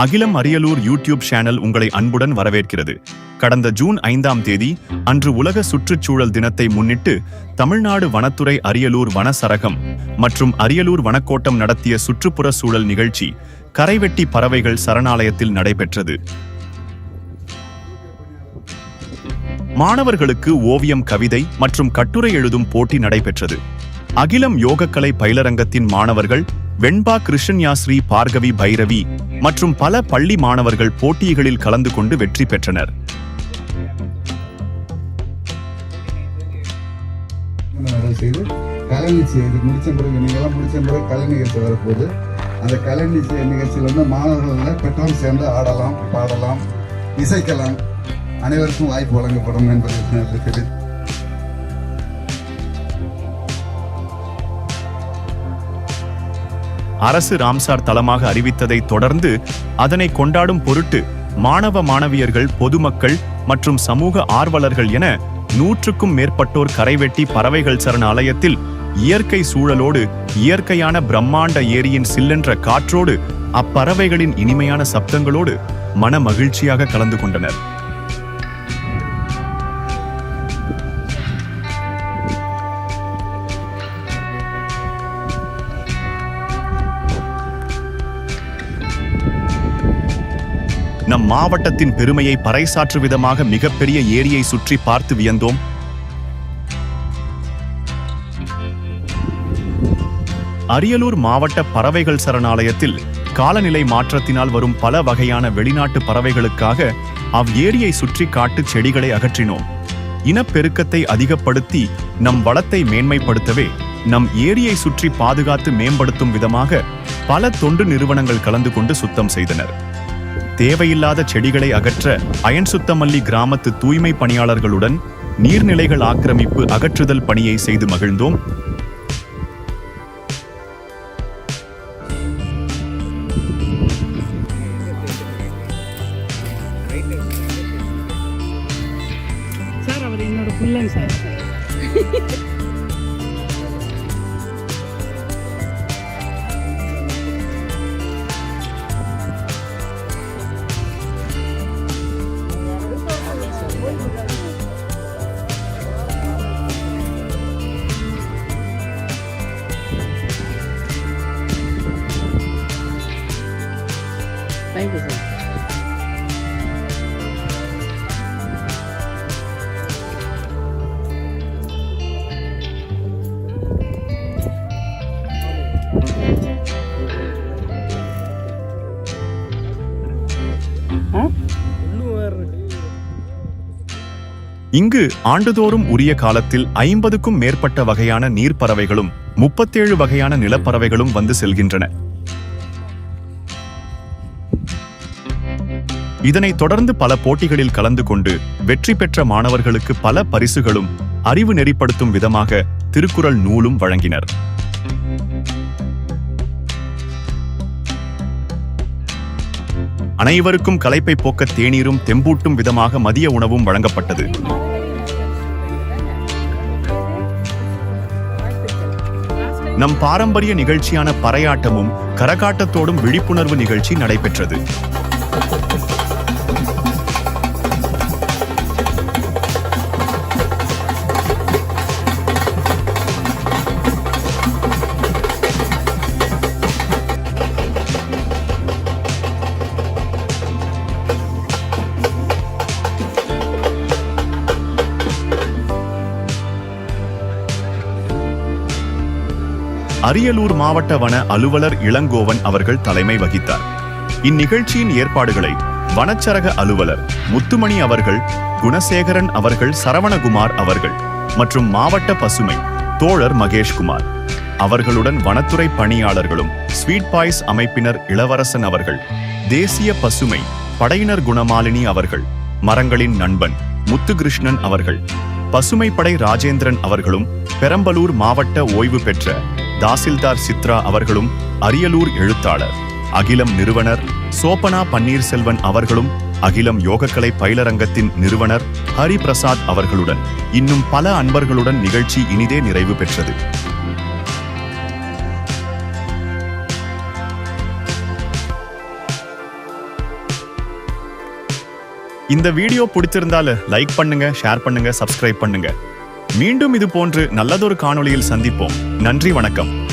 அகிலம் Ariyalur YouTube channel உங்களை அன்புடன் வரவேற்கிறது. கடந்த ஜூன் ஐந்தாம் தேதி அன்று உலக சுற்றுச்சூழல் தினத்தை முன்னிட்டு தமிழ்நாடு வனத்துறை அரியலூர் வனசரகம் மற்றும் அரியலூர் வனக்கோட்டம் நடத்திய சுற்றுப்புற சூழல் நிகழ்ச்சி கரைவெட்டி பறவைகள் சரணாலயத்தில் நடைபெற்றது. மாணவர்களுக்கு ஓவியம் கவிதை மற்றும் கட்டுரை எழுதும் போட்டி நடைபெற்றது. அகிலம் யோகக்கலை பயிலரங்கத்தின் மாணவர்கள் வெண்பா கிருஷ்ணன்யாஸ்ரீ பார்கவி பைரவி மற்றும் பல பள்ளி மாணவர்கள் போட்டிகளில் கலந்து கொண்டு வெற்றி பெற்றனர். செய்து கலை நிச்சயம் இது முடிச்ச பிறகு நீங்களாம் முடிச்ச பிறகு கலை நிகழ்ச்சி வரப்போகுது. அந்த கலை நிச்சய நிகழ்ச்சியில் வந்து மாணவர்கள் பெற்றோர் சேர்ந்து ஆடலாம் பாடலாம் இசைக்கலாம். அனைவருக்கும் வாய்ப்பு வழங்கப்படும் என்பது இருக்குது அரசு ராம்சார் தளமாக அறிவித்ததை தொடர்ந்து அதனை கொண்டாடும் பொருட்டு மாணவ மாணவியர்கள் பொதுமக்கள் மற்றும் சமூக ஆர்வலர்கள் என நூற்றுக்கும் மேற்பட்டோர் கரைவெட்டி பறவைகள் சரணாலயத்தில் இயற்கை சூழலோடு இயற்கையான பிரம்மாண்ட ஏரியின் சில்லென்ற காற்றோடு அப்பறவைகளின் இனிமையான சப்தங்களோடு மன மகிழ்ச்சியாக கலந்து கொண்டனர். நம் மாவட்டத்தின் பெருமையை பறைசாற்று விதமாக மிகப்பெரிய ஏரியை சுற்றி பார்த்து வியந்தோம். அரியலூர் மாவட்ட பறவைகள் சரணாலயத்தில் காலநிலை மாற்றத்தினால் வரும் பல வகையான வெளிநாட்டு பறவைகளுக்காக அவ் ஏரியை சுற்றி காட்டு செடிகளை அகற்றினோம். இனப்பெருக்கத்தை அதிகப்படுத்தி நம் வளத்தை மேன்மைப்படுத்தவே நம் ஏரியை சுற்றி பாதுகாத்து மேம்படுத்தும் விதமாக பல தொண்டு நிறுவனங்கள் கலந்து கொண்டு சுத்தம் செய்தனர். தேவையில்லாத செடிகளை அகற்ற அயன் சுத்தமல்லி கிராமத்து தூய்மை பணியாளர்களுடன் நீர்நிலைகள் ஆக்கிரமிப்பு அகற்றுதல் பணியை செய்து மகிழ்ந்தோம். சார் அவர் என்னோட பிள்ளைங்க சார். இங்கு ஆண்டுதோறும் உரிய காலத்தில் ஐம்பதுக்கும் மேற்பட்ட வகையான நீர்ப்பறவைகளும் முப்பத்தேழு வகையான நிலப்பறவைகளும் வந்து செல்கின்றன. இதனைத் தொடர்ந்து பல போட்டிகளில் கலந்து கொண்டு வெற்றி பெற்ற மாணவர்களுக்கு பல பரிசுகளும் அறிவு நெறிப்படுத்தும் விதமாக திருக்குறள் நூலும் வழங்கினர். அனைவருக்கும் களைப்பை போக்க தேநீரும் தெம்பூட்டும் விதமாக மதிய உணவும் வழங்கப்பட்டது. நம் பாரம்பரிய நிகழ்ச்சியான பறையாட்டமும் கரகாட்டத்தோடும் விழிப்புணர்வு நிகழ்ச்சி நடைபெற்றது. அரியலூர் மாவட்ட வன அலுவலர் இளங்கோவன் அவர்கள் தலைமை வகித்தார். இந்நிகழ்ச்சியின் ஏற்பாடுகளை வனச்சரக அலுவலர் முத்துமணி அவர்கள் குணசேகரன் அவர்கள் சரவணகுமார் அவர்கள் மற்றும் மாவட்ட பசுமை தோழர் மகேஷ்குமார். அவர்களுடன் வனத்துறை பணியாளர்களும் ஸ்வீட் பாய்ஸ் அமைப்பினர் இளவரசன் அவர்கள் தேசிய பசுமை படையினர் குணமாலினி அவர்கள் மரங்களின் நண்பன் முத்துகிருஷ்ணன் அவர்கள் பசுமைப்படை ராஜேந்திரன் அவர்களும் பெரம்பலூர் மாவட்ட ஓய்வு பெற்ற தாசில்தார் சித்ரா அவர்களும் அரியலூர் எழுத்தாளர். அகிலம் நிறுவனர் சோபனா பன்னீர்செல்வன் அவர்களும் அகிலம் யோகக்கலை பயிலரங்கத்தின் நிறுவனர் ஹரிபிரசாத் அவர்களுடன். இன்னும் பல அன்பர்களுடன் நிகழ்ச்சி இனிதே நிறைவு பெற்றது. இந்த வீடியோ பிடிச்சிருந்தால லைக் பண்ணுங்க ஷேர் பண்ணுங்க சப்ஸ்கிரைப் பண்ணுங்க. மீண்டும் இது போன்று நல்லதொரு காணொளியில் சந்திப்போம். நன்றி வணக்கம்.